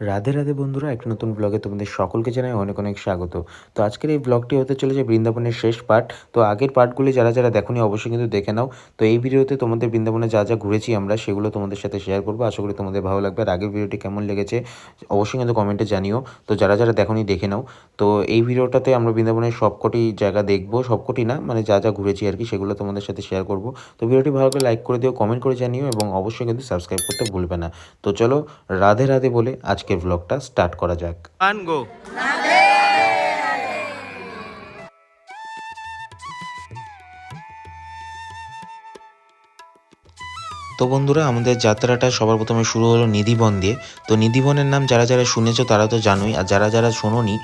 রাধে রাধে বন্ধুরা, একটা নতুন ব্লগে তোমাদের সকলকে জানাই অনেক অনেক স্বাগত। তো আজকের এই ব্লগটি হতে চলেছে বৃন্দাবনের শেষ পার্ট তো আগের পার্টগুলি যারা যারা দেখোনি অবশ্যই কিন্তু দেখে নাও। তো এই ভিডিওতে তোমাদের বৃন্দাবনে যা যা ঘুরেছি আমরা, সেগুলো তোমাদের সাথে শেয়ার করব। আশা করি তোমাদের ভালো লাগবে। আর আগের ভিডিওটি কেমন লেগেছে, অবশ্যই কিন্তু কমেন্টে জানিও। তো যারা যারা দেখোনি দেখে নাও। তো এই ভিডিওটাতে আমরা বৃন্দাবনের সবকটি জায়গা দেখব। সবকটি না মানে যা যা ঘুরেছি আর কি, সেগুলো তোমাদের সাথে শেয়ার করব। তো ভিডিওটি ভালো করে লাইক করে দিও কমেন্ট করে জানিও এবং অবশ্যই কিন্তু সাবস্ক্রাইব করতে ভুলবে না। তো চলো রাধে রাধে বলে আজকের ব্লগটা স্টার্ট করা যাক। গো তো বন্ধুরা আমাদের যাত্রাটা সবার প্রথমে শুরু হলো নিধিবন দিয়ে। তো নিধিবনের নাম যারা যারা শুনেছো তারা তো জানোই আর যারা যারা শোনোনি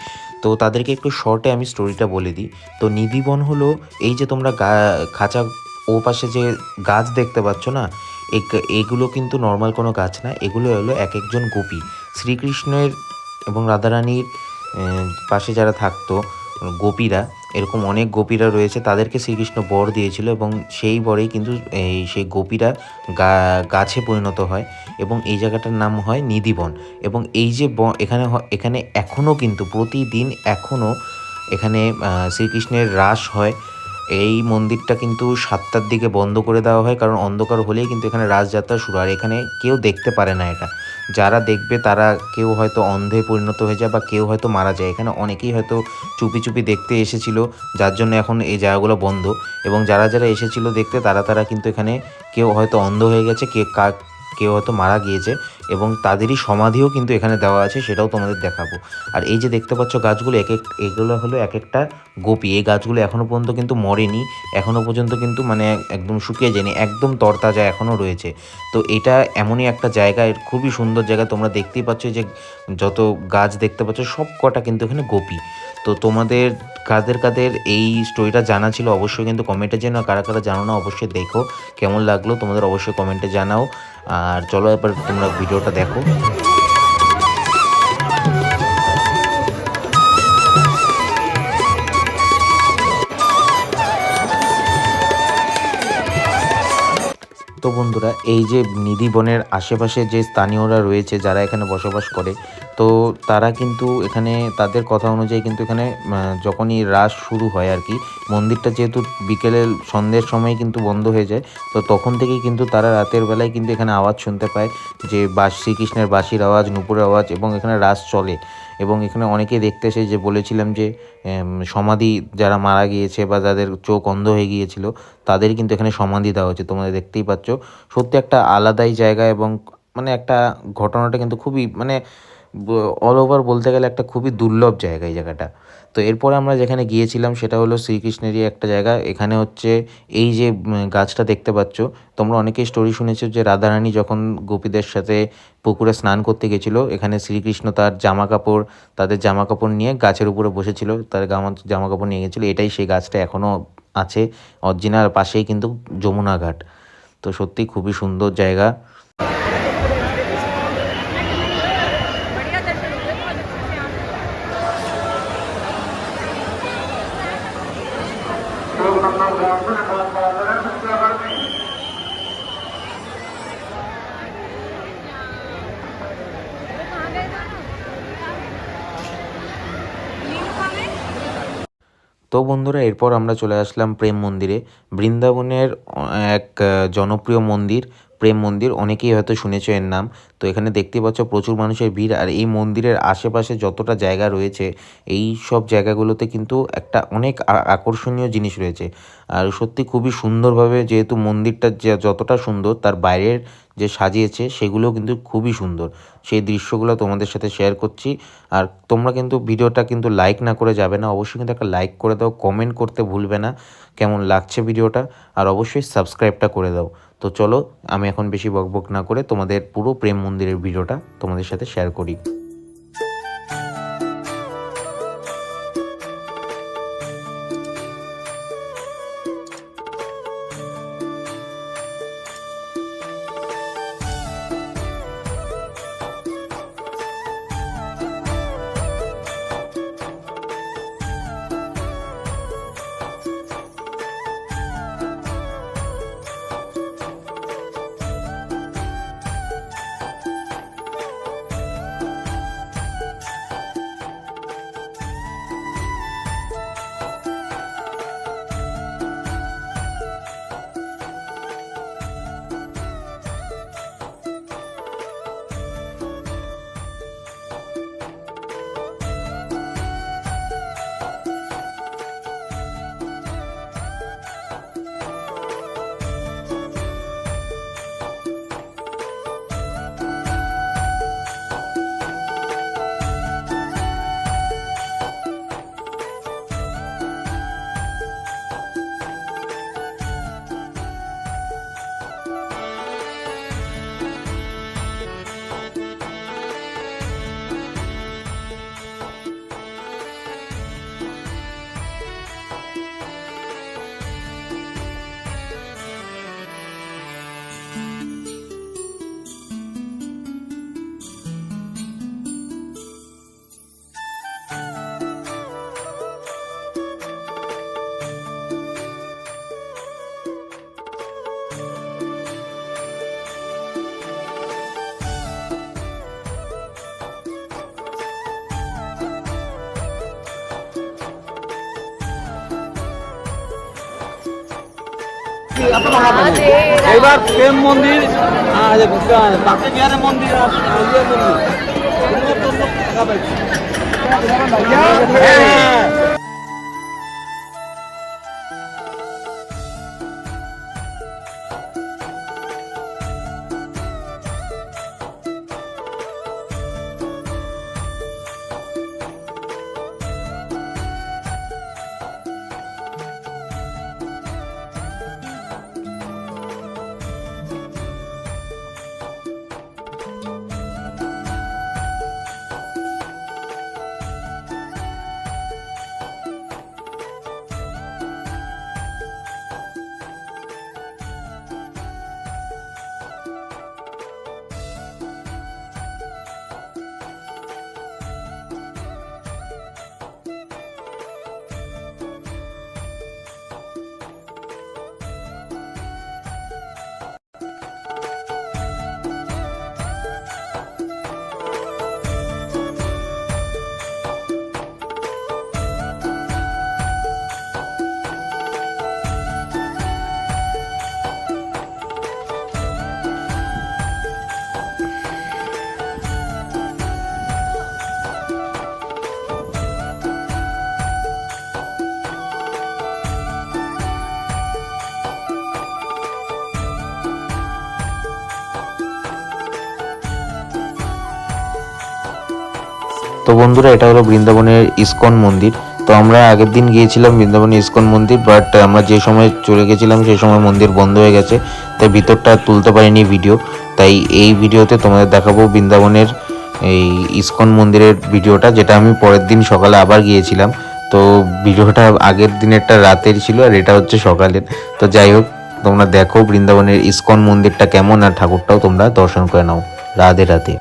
তো তাদেরকে একটু শর্টে আমি স্টোরিটা বলে দিই। তো নিধিবন হলো এই যে তোমরা গা খাঁচা ও পাশে যে গাছ দেখতে পাচ্ছ না এগ- এগুলো কিন্তু নর্মাল কোনো গাছ না এগুলো হলো এক একজন গোপী। শ্রীকৃষ্ণের এবং রাধারানীর পাশে যারা থাকতো, গোপীরা, এরকম অনেক গোপীরা রয়েছে, তাদেরকে শ্রীকৃষ্ণ বর দিয়েছিল এবং সেই বরেই কিন্তু এই সেই গোপীরা গাছে পরিণত হয় এবং এই জায়গাটার নাম হয় নিধিবন। এবং এই যে ব- এখানে এখানে এখনও কিন্তু প্রতিদিন এখনও এখানে শ্রীকৃষ্ণের রাস হয়। এই মন্দিরটা কিন্তু সাতটার দিকে বন্ধ করে দেওয়া হয়, কারণ অন্ধকার হলেই কিন্তু এখানে রাসযাত্রা শুরু আর এখানে কেউ দেখতে পারে না এটা। যারা দেখবে তারা কেউ হয়তো অন্ধে পরিণত হয়ে যায় বা কেউ হয়তো মারা যায়। এখানে অনেকেই হয়তো চুপি চুপি দেখতে এসেছিল, যার জন্য এখন এই জায়গাগুলো বন্ধ। এবং যারা যারা এসেছিল দেখতে, তারা তারা কিন্তু এখানে কেউ হয়তো অন্ধ হয়ে গেছে, কে কেউ হয়তো মারা গিয়েছে এবং তাদেরই সমাধিও কিন্তু এখানে দেওয়া আছে, সেটাও তোমাদের দেখাবো। আর এই যে দেখতে পাচ্ছ গাছগুলো, এক এক, এগুলো হলো এক একটা গোপী। এই গাছগুলো এখনও পর্যন্ত কিন্তু মরেনি এখনও পর্যন্ত কিন্তু মানে একদম শুকিয়ে যায়নি, একদম তরতাজা এখনও রয়েছে। তো এটা এমনই একটা জায়গা খুবই সুন্দর জায়গা, তোমরা দেখতেই পাচ্ছ যে যত গাছ দেখতে পাচ্ছ, সব কটা কিন্তু এখানে গোপী। তো তোমাদের কাদের কাদের এই স্টোরিটা জানা ছিল, অবশ্যই কিন্তু কমেন্টে জানাও কারা কারা জানো না, অবশ্যই দেখো। কেমন লাগল তোমাদের অবশ্যই কমেন্টে জানাও। আর চলো এবার তোমরা ভিডিওটা দেখো। তো বন্ধুরা, এই যে নিধিবনের আশেপাশে যে স্থানীয়রা রয়েছে, যারা এখানে বসবাস করে, তো তারা কিন্তু এখানে, তাদের কথা অনুযায়ী কিন্তু এখানে যখনই রাস শুরু হয় আর কি, মন্দিরটা যেহেতু বিকেলে সন্ধ্যের সময় কিন্তু বন্ধ হয়ে যায়, তো তখন থেকেই কিন্তু তারা রাতের বেলায় কিন্তু এখানে আওয়াজ শুনতে পায় যে বাস শ্রীকৃষ্ণের বাঁশির আওয়াজ, নুপুরের আওয়াজ এবং এখানে রাস চলে। এবং এখানে অনেকে দেখতে এসে যে বলেছিলাম যে সমাধি যারা মারা গিয়েছে বা যাদের চোখ অন্ধ হয়ে গিয়েছিল, তাদের কিন্তু এখানে সমাধি দেওয়া হচ্ছে তোমাদের দেখতেই পাচ্ছ। সত্যি একটা আলাদাই জায়গা এবং মানে একটা ঘটনাটা কিন্তু খুবই মানে অল ওভার বলতে গেলে একটা খুবই দুর্লভ জায়গা এই জায়গাটা। তো এরপরে আমরা যেখানে গিয়েছিলাম সেটা হলো শ্রীকৃষ্ণেরই একটা জায়গা। এখানে হচ্ছে এই যে গাছটা দেখতে পাচ্ছ, তোমরা অনেকেই স্টোরি শুনেছো যে রাধারানী যখন গোপীদের সাথে পুকুরে স্নান করতে গেছিল, এখানে শ্রীকৃষ্ণ তার জামা কাপড় তাদের জামা কাপড় নিয়ে গাছের উপরে বসেছিল, তার জামা কাপড় নিয়ে গেছিল, এটাই সেই গাছটা এখনও আছে অরিজিনাল পাশেই কিন্তু যমুনা ঘাট। তো সত্যি খুবই সুন্দর জায়গা। তো বন্ধুরা এরপর আমরা চলে আসলাম প্রেম মন্দিরে। বৃন্দাবনের এক জনপ্রিয় মন্দির প্রেম মন্দির, অনেকেই হয়তো শুনেছ এর নাম। তো এখানে দেখতে পাচ্ছ প্রচুর মানুষের ভিড়, আর এই মন্দিরের আশেপাশে যতটা জায়গা রয়েছে, এই সব জায়গাগুলোতে কিন্তু একটা অনেক আকর্ষণীয় জিনিস রয়েছে। আর সত্যি খুবই সুন্দরভাবে যেহেতু মন্দিরটা যে- যতটা সুন্দর, তার বাইরের যে সাজিয়েছে সেগুলো কিন্তু খুবই সুন্দর। সেই দৃশ্যগুলো তোমাদের সাথে শেয়ার করছি। আর তোমরা কিন্তু ভিডিওটা কিন্তু লাইক না করে যাবে না, অবশ্যই কিন্তু একটা লাইক করে দাও কমেন্ট করতে ভুলবে না, কেমন লাগছে ভিডিওটা, আর অবশ্যই সাবস্ক্রাইবটা করে দাও। তো চলো, আমি এখন বেশি বকবক না করে তোমাদের পুরো প্রেম মন্দিরের ভিডিওটা তোমাদের সাথে শেয়ার করি। এবার প্রেম মন্দির আর বিহারের মন্দির ইয়ে মন্দির। তো বন্ধুরা, এটা হলো বৃন্দাবনের ইসকন মন্দির। তো আমরা আগের দিন গিয়েছিলাম বৃন্দাবনের ইসকন মন্দির বাট আমরা যে সময় চলে গেছিলাম, সেই সময় মন্দির বন্ধ হয়ে গেছে। তাই ভিতরটা তুলতে পারিনি ভিডিও তাই এই ভিডিওতে তোমাদের দেখাবো বৃন্দাবনের এই ইসকন মন্দিরের ভিডিওটা যেটা আমি পরের দিন সকালে আবার গিয়েছিলাম। তো ভিডিওটা আগের দিনেরটা রাতের ছিল, আর এটা হচ্ছে সকালের। তো যাই হোক, তোমরা দেখো বৃন্দাবনের ইসকন মন্দিরটা কেমন, আর ঠাকুরটাও তোমরা দর্শন করে নাও। রাধে রাধে।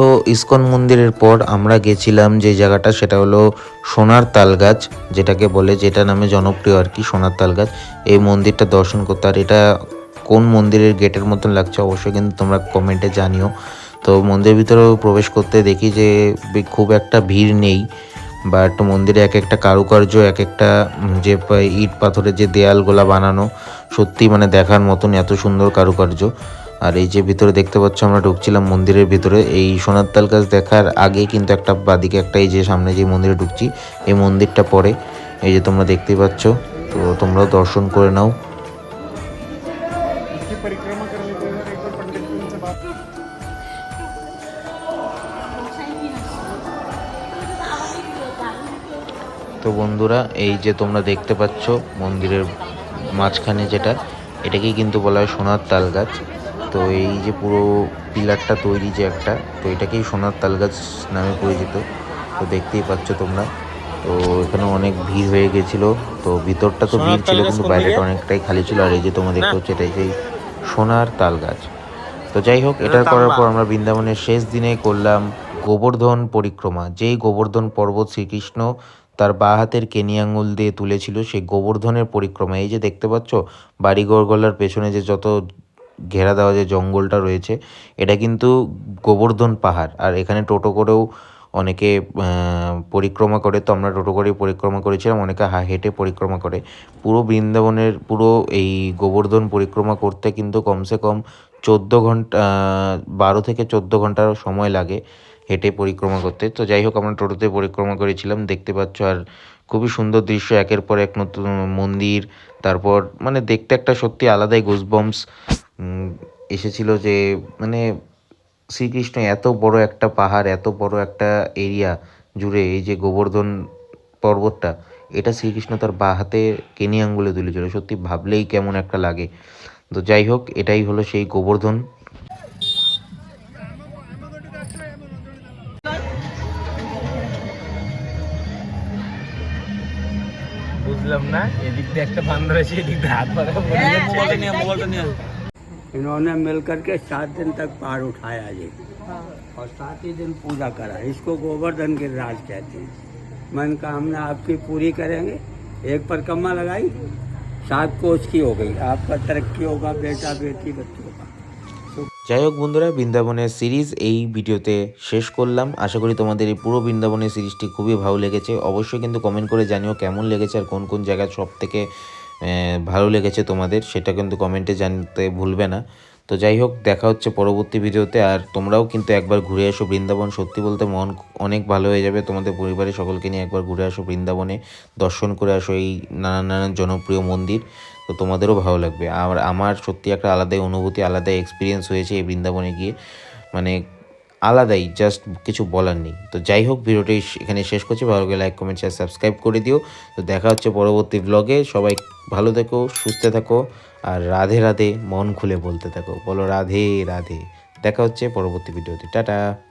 তো ইসকন মন্দিরের পর আমরা গেছিলাম যে জায়গাটা, সেটা হলো সোনার তাল গাছ, যেটাকে বলে যেটা নামে জনপ্রিয় আর কি, সোনার তালগাছ এই মন্দিরটা দর্শন করতে, আর এটা কোন মন্দিরের গেটের মতন লাগছে অবশ্যই কিন্তু তোমরা কমেন্টে জানিও। তো মন্দিরের ভিতরেও প্রবেশ করতে দেখি যে খুব একটা ভিড় নেই বাট মন্দিরে এক একটা কারুকার্য, এক একটা যে ইট পাথরের যে দেয়ালগুলা বানানো, সত্যি মানে দেখার মতন এত সুন্দর কারুকার্য। আর এই যে ভিতরে দেখতে পাচ্ছ, আমরা ঢুকছিলাম মন্দিরের ভিতরে। এই সোনার তাল গাছ দেখার আগে কিন্তু একটা বাদিকে একটা এই যে সামনে যে মন্দিরে ঢুকছি, এই মন্দিরটা পরে। এই যে তোমরা দেখতেই পাচ্ছ, তো তোমরাও দর্শন করে নাও। তো বন্ধুরা, এই যে তোমরা দেখতে পাচ্ছ মন্দিরের মাঝখানে যেটা, এটাকেই কিন্তু বলা হয় সোনার তাল গাছ। তো এই যে পুরো পিলারটা তৈরি যে একটা তো এটাকেই সোনার তাল গাছ নামে পরিচিত। তো দেখতেই পাচ্ছ তোমরা। তো এখানে অনেক ভিড় হয়ে গেছিল। তো ভিতরটা তো ভিড় ছিল কিন্তু বাইরেটা অনেকটাই খালি ছিল। আর এই যে তোমরা দেখতে পাচ্ছ এটাই সেই সোনার তাল গাছ। তো যাই হোক এটা করার পর আমরা বৃন্দাবনের শেষ দিনে করলাম গোবর্ধন পরিক্রমা। যেই গোবর্ধন পর্বত শ্রীকৃষ্ণ তার বাঁ হাতের কেনি আঙুল দিয়ে তুলেছিল সেই গোবর্ধনের পরিক্রমা। এই যে দেখতে পাচ্ছ বাড়িঘর গলার পেছনে যে যত ঘেরা দেওয়া যে জঙ্গলটা রয়েছে, এটা কিন্তু গোবর্ধন পাহাড়। আর এখানে টোটো করেও অনেকে পরিক্রমা করে। তো আমরা টোটো করে পরিক্রমা করেছিলাম, অনেকে হা- হেঁটে পরিক্রমা করে। পুরো বৃন্দাবনের, পুরো এই গোবর্ধন পরিক্রমা করতে কিন্তু কমসে কম চোদ্দ ঘণ্টা বারো থেকে চোদ্দ ঘণ্টার সময় লাগে হেঁটে পরিক্রমা করতে। তো যাই হোক, আমরা টোটোতে পরিক্রমা করেছিলাম। দেখতে পাচ্ছ, আর খুবই সুন্দর দৃশ্য। একের পর এক নতুন মন্দির, তারপর মানে দেখতে একটা সত্যি আলাদাই গুজবম্স এসেছিল যে মানে শ্রীকৃষ্ণ এত বড় একটা পাহাড় এত বড় একটা এরিয়া জুড়ে এই যে গোবর্ধন পর্বতটা এটা শ্রীকৃষ্ণ তার বা হাতে কেনি আঙ্গুলে তুলেছিল। সত্যি ভাবলেই কেমন একটা লাগে। তো যাই হোক এটাই হলো সেই গোবর্ধন। বুঝলাম না এদিক দিয়ে একটা বান্দর আছে এদিক দিয়ে হাত পাকা इन्होंने मिलकर के सात दिन तक पार उठाया जी और सात ही दिन पूजा करा इसको गोवर्धन गिरिराज कहते हैं मनोकामना आपकी पूरी करेंगे एक परिक्रमा लगाई सात कोष की हो गई आपका तरक्की होगा बेटा बेटी बच्चों का যাই হোক বন্ধুরা বৃন্দাবনের সিরিজ এই ভিডিওতে শেষ করলাম আশা করি তোমাদের এই পুরো বৃন্দাবনের সিরিজটি খুবই ভালো লেগেছে অবশ্যই কিন্তু কমেন্ট করে জানিও কেমন লেগেছে আর কোন কোন জায়গা সব থেকে আহ, ভালো লেগেছে তোমাদের, সেটা কিন্তু কমেন্টে জানতে ভুলবে না। তো যাই হোক, দেখা হচ্ছে পরবর্তী ভিডিওতে, আর তোমরাও কিন্তু একবার ঘুরে আসো বৃন্দাবন। সত্যি বলতে মন অনেক ভালো হয়ে যাবে তোমাদের পরিবারের সকলকে নিয়ে একবার ঘুরে আসো বৃন্দাবনে, দর্শন করে আসো এই নানান নানান জনপ্রিয় মন্দির। তো তোমাদেরও ভালো লাগবে। আর আমার সত্যি একটা আলাদাই অনুভূতি, আলাদাই এক্সপিরিয়েন্স হয়েছে এই বৃন্দাবনে গিয়ে। মানে আলাদাই জাস্ট কিছু বলার নেই। তো যাই হোক, ভিডিওটি এখানে শেষ করছি। ভালো লাগে লাইক কমেন্ট শেয়ার সাবস্ক্রাইব করে দিও। তো দেখা হচ্ছে পরবর্তী ব্লগে সবাই ভালো থেকো, সুস্থ থাকো, আর রাধে রাধে মন খুলে বলতে থাকো। বলো রাধে রাধে। দেখা হচ্ছে পরবর্তী ভিডিওতে। টাটা।